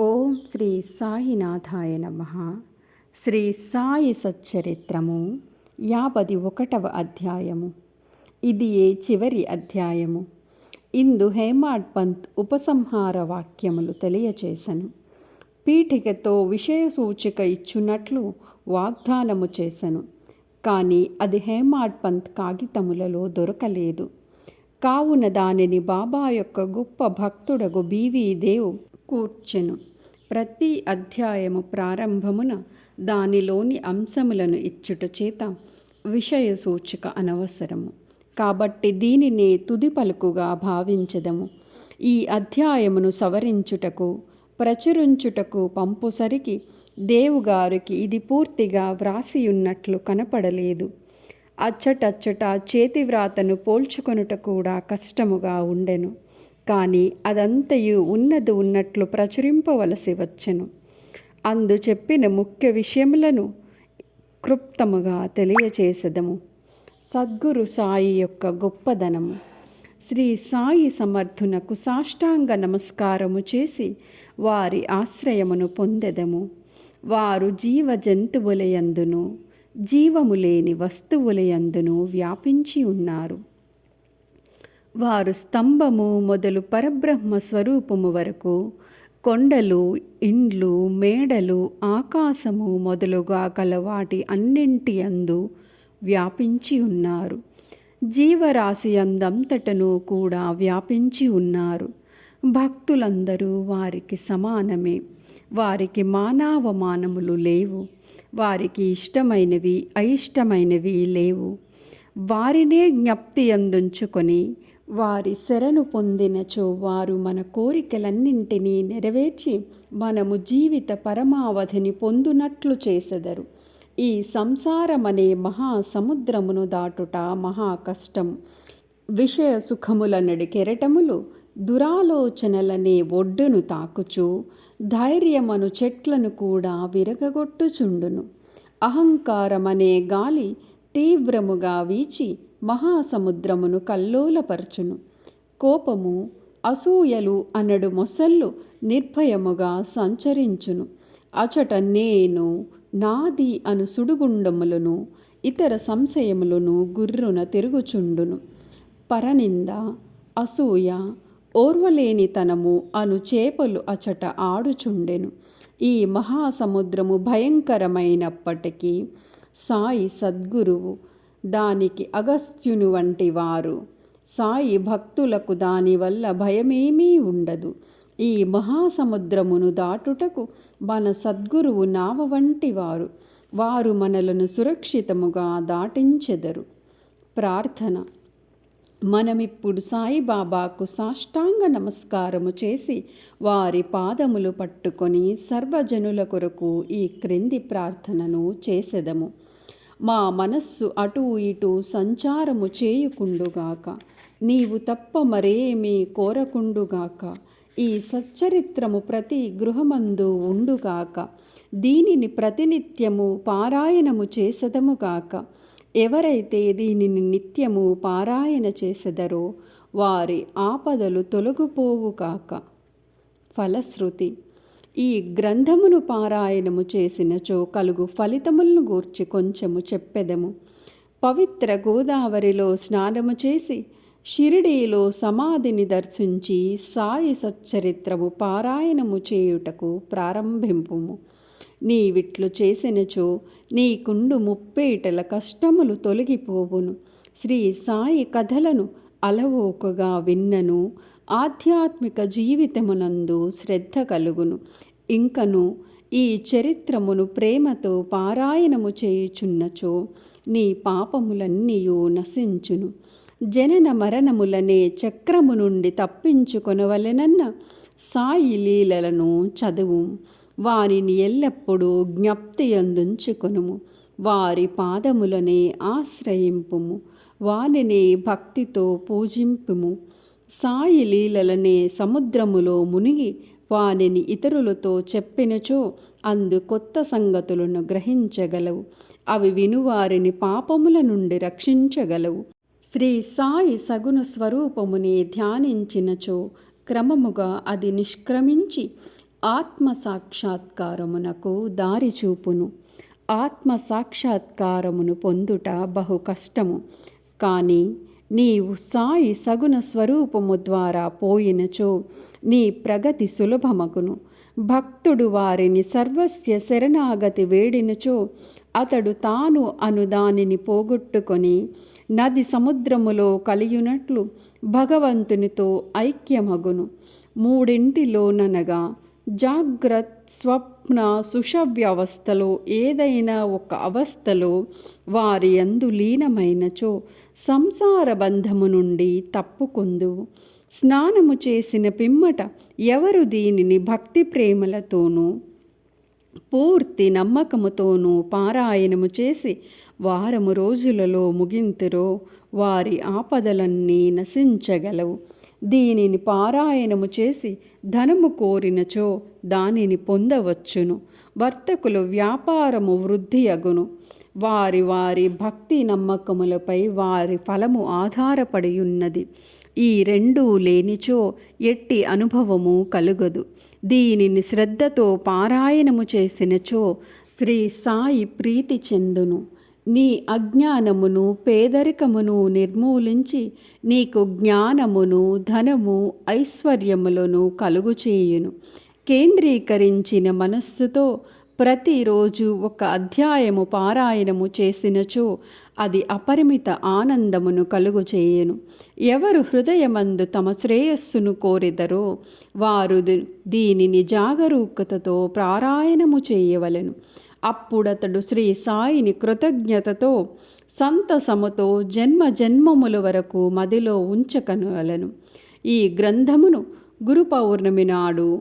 ఓం శ్రీ సాయినాథాయ నమ. శ్రీ సాయి సచ్చరిత్రము యాభది ఒకటవ అధ్యాయము. ఇది ఏ చివరి అధ్యాయము? ఇందు హేమాడ్ పంత్ ఉపసంహార వాక్యములు తెలియచేశను పీఠికతో విషయ సూచిక ఇచ్చున్నట్లు వాగ్దానము చేసెను. కానీ అది హేమాడ్ పంత్ కాగితములలో దొరకలేదు. కావున దానిని బాబా యొక్క గొప్ప భక్తుడగు బీవీదేవ్ కూర్చెను. ప్రతి అధ్యాయము ప్రారంభమున దానిలోని అంశములను ఇచ్చుట చేత విషయ సూచిక అనవసరము. కాబట్టి దీనినే తుది పలుకుగా భావించదము. ఈ అధ్యాయమును సవరించుటకు ప్రచురించుటకు పంపుసరికి దేవుగారికి ఇది పూర్తిగా వ్రాసియున్నట్లు కనపడలేదు. అచ్చటచ్చట చేతివ్రాతను పోల్చుకొనుట కూడా కష్టముగా ఉండెను. కానీ అదంతయు ఉన్నది ఉన్నట్లు ప్రచురింపవలసి వచ్చెను. అందు చెప్పిన ముఖ్య విషయములను క్లుప్తముగా తెలియచేసదము. సద్గురు సాయి యొక్క గొప్పదనము. శ్రీ సాయి సమర్థునకు సాష్టాంగ నమస్కారము చేసి వారి ఆశ్రయమును పొందెదము. వారు జీవ జంతువులయందును జీవము లేని వస్తువులయందును వ్యాపించి ఉన్నారు. వారు స్తంభము మొదలు పరబ్రహ్మ స్వరూపము వరకు కొండలు ఇండ్లు మేడలు ఆకాశము మొదలుగా గల వాటి అన్నింటి అందు వ్యాపించి ఉన్నారు. జీవరాశి అందంతటను కూడా వ్యాపించి ఉన్నారు. భక్తులందరూ వారికి సమానమే. వారికి మానవమానములు లేవు. వారికి ఇష్టమైనవి అయిష్టమైనవి లేవు. వారినే జ్ఞప్తి అందించుకొని వారి శరణు పొందినచో వారు మన కోరికలన్నింటినీ నెరవేర్చి మనము జీవిత పరమావధిని పొందునట్లు చేసెదరు. ఈ సంసారమనే మహాసముద్రమును దాటుట మహా కష్టం విషయ సుఖములనడి కెరటములు దురాలోచనలనే ఒడ్డును తాకుచు ధైర్యమను చెట్లను కూడా విరగగొట్టుచుండును. అహంకారమనే గాలి తీవ్రముగా వీచి మహాసముద్రమును కల్లోలపరచును. కోపము అసూయలు అనడు మొసళ్ళు నిర్భయముగా సంచరించును. అచట నేను నాది అను సుడుగుండములను ఇతర సంశయములను గుర్రున తిరుగుచుండును. పరనింద అసూయ ఓర్వలేనితనము అను చేపలు అచట ఆడుచుండెను. ఈ మహాసముద్రము భయంకరమైనప్పటికీ సాయి సద్గురువు దానికి అగస్త్యుని వంటి వారు. సాయి భక్తులకు దానివల్ల భయమేమీ ఉండదు. ఈ మహాసముద్రమును దాటుటకు మన సద్గురువు నావ వంటి వారు. వారు మనలను సురక్షితముగా దాటించెదరు. ప్రార్థన. మనమిప్పుడు సాయిబాబాకు సాష్టాంగ నమస్కారము చేసి వారి పాదములు పట్టుకొని సర్వజనుల కొరకు ఈ క్రింది ప్రార్థనను చేసెదము. మా మనస్సు అటూ ఇటూ సంచారము చేయుకుండుగాక. నీవు తప్ప మరేమీ కోరకుండుగాక. ఈ సచ్చరిత్రము ప్రతి గృహమందు ఉండుగాక. దీనిని ప్రతినిత్యము పారాయణము చేసదముగాక. ఎవరైతే దీనిని నిత్యము పారాయణ చేసెదరో వారి ఆపదలు తొలగిపోవుగాక. ఫలశ్రుతి ఈ గ్రంథమును పారాయణము చేసినచో కలుగు ఫలితములను గూర్చి కొంచెము చెప్పెదము. పవిత్ర గోదావరిలో స్నానము చేసి షిరిడీలో సమాధిని దర్శించి సాయి సచ్చరిత్రము పారాయణము చేయుటకు ప్రారంభింపుము. నీవిట్లు చేసినచో నీకుండు ముప్పేటల కష్టములు తొలగిపోవును. శ్రీ సాయి కథలను అలవోకగా విన్నను. ఆధ్యాత్మిక జీవితమునందు శ్రద్ధ కలుగును. ఇంకను ఈ చరిత్రమును ప్రేమతో పారాయణము చేయుచున్నచో నీ పాపములన్నీయు నశించును. జనన మరణములనే చక్రము నుండి తప్పించుకొనవలెనన్న సాయి లీలలను చదువు. వారిని ఎల్లప్పుడూ జ్ఞప్తి అందించుకొనుము వారి పాదములనే ఆశ్రయింపుము. వారిని భక్తితో పూజింపుము. సాయి లీలలనే సముద్రములో మునిగి వానిని ఇతరులతో చెప్పినచో అందు కొత్త సంగతులను గ్రహించగలవు. అవి వినువారిని పాపముల నుండి రక్షించగలవు. శ్రీ సాయి సగుణ స్వరూపముని ధ్యానించినచో క్రమముగా అది నిష్క్రమించి ఆత్మ సాక్షాత్కారమునకు దారి చూపును ఆత్మ సాక్షాత్కారమును పొందుట బహు కష్టము. కానీ నీవు సాయి సగుణ స్వరూపము ద్వారా పోయినచో నీ ప్రగతి సులభమగును. భక్తుడు వారిని సర్వస్య శరణాగతి వేడినచో అతడు తాను అను దానిని పోగొట్టుకొని నది సముద్రములో కలియునట్లు భగవంతునితో ఐక్యమగును. మూడింటిలోననగా జాగ్రత్ స్వప్న సుషవ్యవస్థలో ఏదైనా ఒక అవస్థలో వారి అందు లీనమైనచో సంసార బంధము నుండి తప్పుకొందు. స్నానము చేసిన పిమ్మట ఎవరు దీనిని భక్తి ప్రేమలతోనూ పూర్తి నమ్మకముతోనూ పారాయణము చేసి వారము రోజులలో ముగింతురో వారి ఆపదలన్నీ నశించగలవు. దీనిని పారాయణము చేసి ధనము కోరినచో దానిని పొందవచ్చును. వర్తకులు వ్యాపారము వృద్ధి అగును. వారి వారి భక్తి నమ్మకములపై వారి ఫలము ఆధారపడి ఉన్నది ఈ రెండూ లేనిచో ఎట్టి అనుభవము కలుగదు. దీనిని శ్రద్ధతో పారాయణము చేసినచో శ్రీ సాయి ప్రీతి చెందును. నీ అజ్ఞానమును పేదరికమును నిర్మూలించి నీకు జ్ఞానమును ధనము ఐశ్వర్యములను కలుగుచేయును. కేంద్రీకరించిన మనస్సుతో ప్రతిరోజు ఒక అధ్యాయము పారాయణము చేసినచో అది అపరిమిత ఆనందమును కలుగు చేయను ఎవరు హృదయమందు తమ శ్రేయస్సును కోరిదరో వారు దీనిని జాగరూకతతో ప్రారాయణము చేయవలెను. అప్పుడతడు శ్రీ సాయిని కృతజ్ఞతతో సంతసముతో జన్మ జన్మముల వరకు మదిలో ఉంచకనవలను. ఈ గ్రంథమును గురు పౌర్ణమి నాడు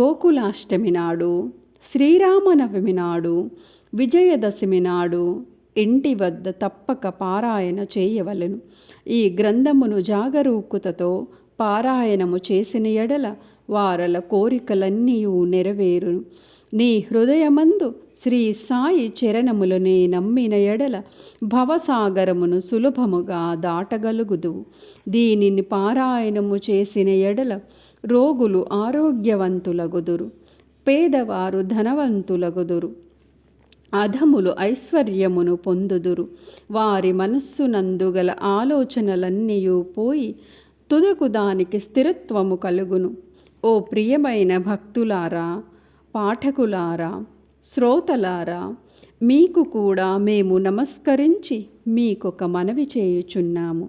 గోకులాష్టమి నాడు శ్రీరామనవమి నాడు విజయదశమి నాడు ఇంటి వద్ద తప్పక పారాయణ చేయవలెను. ఈ గ్రంథమును జాగరూకుతతో పారాయణము చేసిన ఎడల వారల కోరికలన్నీ నెరవేరును. నీ హృదయమందు శ్రీ సాయి చరణములనే నమ్మిన ఎడల భవసాగరమును సులభముగా దాటగలుగుదు దీనిని పారాయణము చేసిన ఎడల రోగులు ఆరోగ్యవంతులగుదురు. పేదవారు ధనవంతులగుదురు. అధములు ఐశ్వర్యమును పొందుదురు. వారి మనస్సునందుగల ఆలోచనలన్నీ పోయి తుదకు దానికి స్థిరత్వము కలుగును. ఓ ప్రియమైన భక్తులారా పాఠకులారా శ్రోతలారా మీకు కూడా మేము నమస్కరించి మీకొక మనవి చేయుచున్నాము.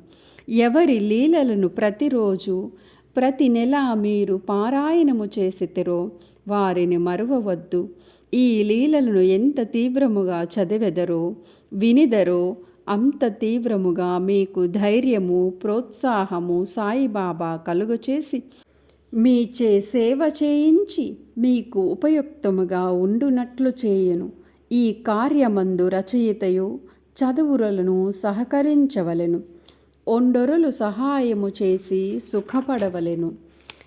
ఎవరి లీలలను ప్రతిరోజు ప్రతి నెల మీరు పారాయణము చేసితరో వారిని మరువవద్దు. ఈ లీలలను ఎంత తీవ్రముగా చదివెదరో వినిదరో అంత తీవ్రముగా మీకు ధైర్యము ప్రోత్సాహము సాయిబాబా కలుగచేసి మీచే సేవ చేయించి మీకు ఉపయుక్తముగా ఉండునట్లు చేయును. ఈ కార్యమందు రచయితయు చదువులను సహకరించవలెను. ఒండొరులు సహాయము చేసి సుఖపడవలెను.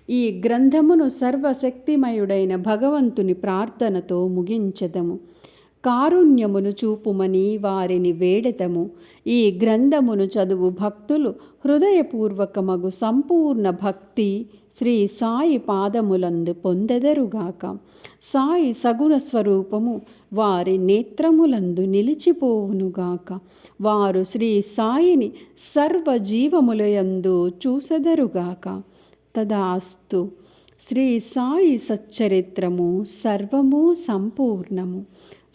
ఈ గ్రంథమును సర్వశక్తిమయుడైన భగవంతుని ప్రార్థనతో ముగించదము. కారుణ్యమును చూపుమని వారిని వేడెతము ఈ గ్రంథమును చదువు భక్తులు హృదయపూర్వకమగు సంపూర్ణ భక్తి శ్రీ సాయి పాదములందు పొందెదరుగాక. సాయి సగుణ స్వరూపము వారి నేత్రములందు నిలిచిపోవునుగాక. వారు శ్రీ సాయిని సర్వజీవములయందు చూసెదరుగాక. తదాస్తు శ్రీ సాయి సచ్చరిత్రము సర్వము సంపూర్ణము.